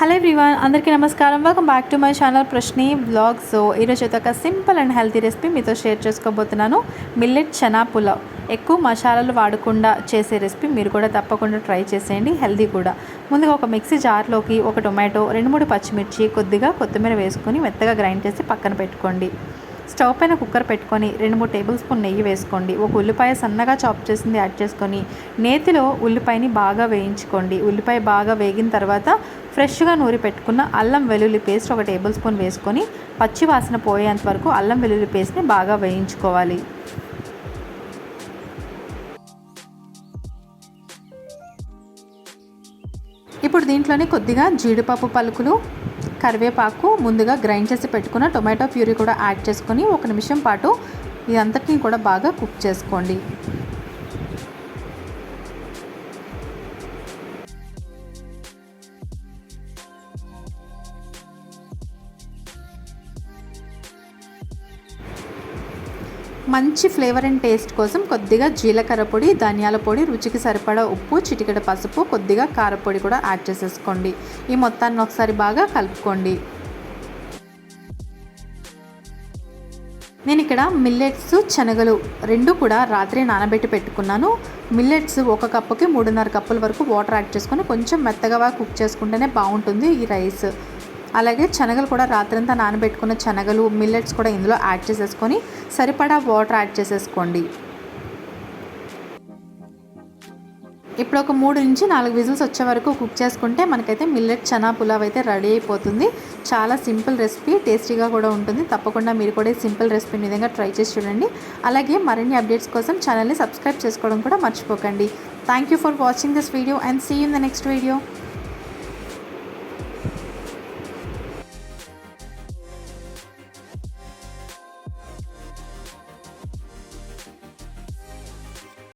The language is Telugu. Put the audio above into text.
హలో ఎవ్రీవన్ అందరికీ నమస్కారం. Welcome back to my channel Prashni blog so ఈరోజు అయితే ఒక సింపుల్ అండ్ హెల్తీ రెసిపీ మీతో షేర్ చేసుకోబోతున్నాను. మిల్లెట్ చనా పులావ్ ఎక్కువ మసాలాలు వాడకుండా చేసే రెసిపీ మీరు కూడా తప్పకుండా ట్రై చేసేయండి హెల్దీ కూడా. ముందుగా ఒక మిక్సీ జార్లోకి ఒక టొమాటో రెండు మూడు పచ్చిమిర్చి కొద్దిగా కొత్తిమీర వేసుకొని మెత్తగా గ్రైండ్ చేసి పక్కన పెట్టుకోండి. స్టవ్ పైన కుక్కర్ పెట్టుకొని రెండు మూడు టేబుల్ స్పూన్ నెయ్యి వేసుకోండి. ఒక ఉల్లిపాయ సన్నగా చాప్ చేసింది యాడ్ చేసుకొని నేతిలో ఉల్లిపాయని బాగా వేయించుకోండి. ఉల్లిపాయ బాగా వేగిన తర్వాత ఫ్రెష్గా నూరి పెట్టుకున్న అల్లం వెల్లుల్లి పేస్ట్ ఒక టేబుల్ స్పూన్ వేసుకొని పచ్చి వాసన పోయేంత వరకు అల్లం వెల్లుల్లి పేస్ట్ని బాగా వేయించుకోవాలి. ఇప్పుడు దీంట్లోనే కొద్దిగా జీడిపప్పు పలుకులు కరివేపాకు ముందుగా గ్రైండ్ చేసి పెట్టుకున్న టొమాటో ప్యూరీ కూడా యాడ్ చేసుకొని ఒక నిమిషం పాటు ఇదంతటిని కూడా బాగా కుక్ చేసుకోండి. మంచి ఫ్లేవర్ అండ్ టేస్ట్ కోసం కొద్దిగా జీలకర్ర పొడి ధనియాల పొడి రుచికి సరిపడా ఉప్పు చిటికెడ పసుపు కొద్దిగా కారపొడి కూడా యాడ్ చేసేసుకోండి. ఈ మొత్తాన్ని ఒకసారి బాగా కలుపుకోండి. నేను ఇక్కడ మిల్లెట్స్ శనగలు రెండు కూడా రాత్రి నానబెట్టి పెట్టుకున్నాను. మిల్లెట్స్ ఒక కప్పుకి మూడున్నర కప్పుల వరకు వాటర్ యాడ్ చేసుకొని కొంచెం మెత్తగా కుక్ చేసుకుంటేనే బాగుంటుంది ఈ రైస్. అలాగే శనగలు కూడా రాత్రంతా నానబెట్టుకున్న శనగలు మిల్లెట్స్ కూడా ఇందులో యాడ్ చేసేసుకొని సరిపడా వాటర్ యాడ్ చేసేసుకోండి. ఇప్పుడు ఒక మూడు నుంచి నాలుగు విజిల్స్ వచ్చే వరకు కుక్ చేసుకుంటే మనకైతే మిల్లెట్ చనా పులావ్ అయితే రెడీ అయిపోతుంది. చాలా సింపుల్ రెసిపీ టేస్టీగా కూడా ఉంటుంది. తప్పకుండా మీరు కూడా సింపుల్ రెసిపీని విధంగా ట్రై చేసి చూడండి. అలాగే మరిన్ని అప్డేట్స్ కోసం ఛానల్ని సబ్స్క్రైబ్ చేసుకోవడం కూడా మర్చిపోకండి. Thank you for watching this video and see in the next video